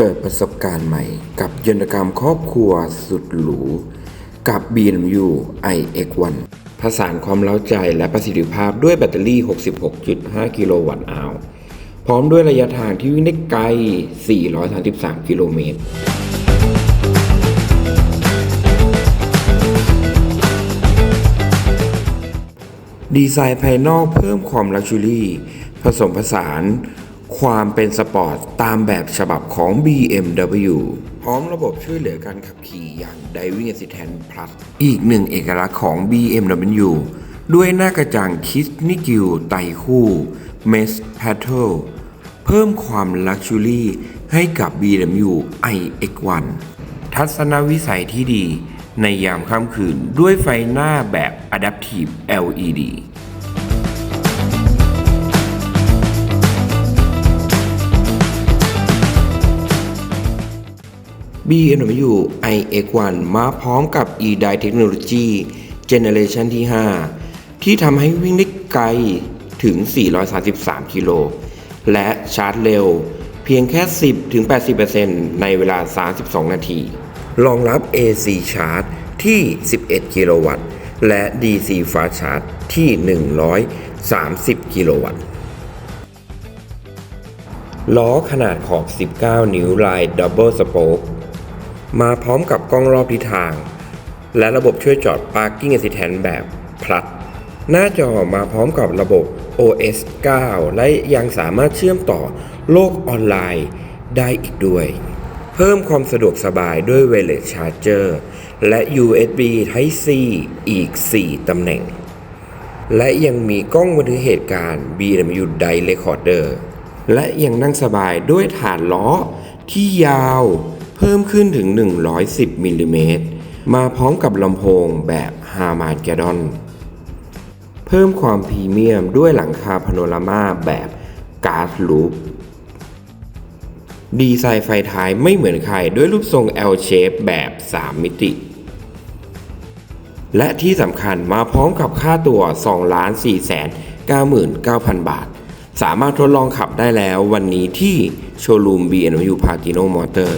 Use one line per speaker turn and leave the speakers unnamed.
เปิดประสบการณ์ใหม่ กับยนตกรรมครอบครัวสุดหรู กับ BMW iX1 ผสานความเล้าใจและประสิทธิภาพด้วยแบตเตอรี่ 66.5 กิโลวัตต์อาวพร้อมด้วยระยะทางที่วิ่งได้ไกล 433 กิโลเมตรดีไซน์ภายนอกเพิ่มความลักชัวรี่ ผสมผสาน ความเป็นสปอร์ตตามแบบฉบับของ BMW พร้อมระบบช่วยเหลือการขับขี่อย่าง Driving Assistant Plus อีกหนึ่งเอกลักษณ์ของ BMW ด้วยหน้ากระจังคิสนิกิวไตคู่ Mesh Paddle เพิ่มความลักชัวรี่ให้กับ BMW iX1 ทัศนวิสัยที่ดีในยามค่ำคืนด้วยไฟหน้าแบบ Adaptive LED BMW iX1 มาพร้อมกับ eDrive Technology Generation ที่ 5 ที่ทำให้วิ่งได้ไกลถึง 433 กิโล และชาร์จเร็วเพียงแค่ 10-80%ในเวลา 32 นาที รองรับ AC Charge ที่ 11 กิโลวัตต์ และ DC Fast Charge ที่ 130 กิโลวัตต์ ล้อขนาดขอบ 19 นิ้วลาย Double Spoke มาพร้อมกับกล้องรอบทิศทาง และระบบช่วยจอด Parking Assistant แบบพลัด หน้าจอมาพร้อมกับระบบ OS 9 และยังสามารถเชื่อมต่อโลกออนไลน์ได้อีกด้วย เพิ่มความสะดวกสบายด้วย Wireless Charger และ USB Type C อีก 4 ตำแหน่ง และยังมีกล้องบันทึกเหตุการณ์ BMW Direct Recorder และยังนั่งสบายด้วยฐานล้อที่ยาว เพิ่มขึ้นถึง 110มิลลิเมตรมาพร้อมกับลำโพงแบบฮาร์มา g กดอนเพิ่มความพรีเมียมด้วยหลังคาพโนรามาแบบการ์ดลูปดีไซน์ไฟท้ายไม่เหมือนใครด้วยรูปทรง L shape แบบ 3 มิติ และที่สำคัญมาพร้อมกับค่าตัว 2 4 9 9 0 0 0บาท สามารถทดลองขับได้แล้ววันนี้ที่โชว์รูม BMW Pagino Motor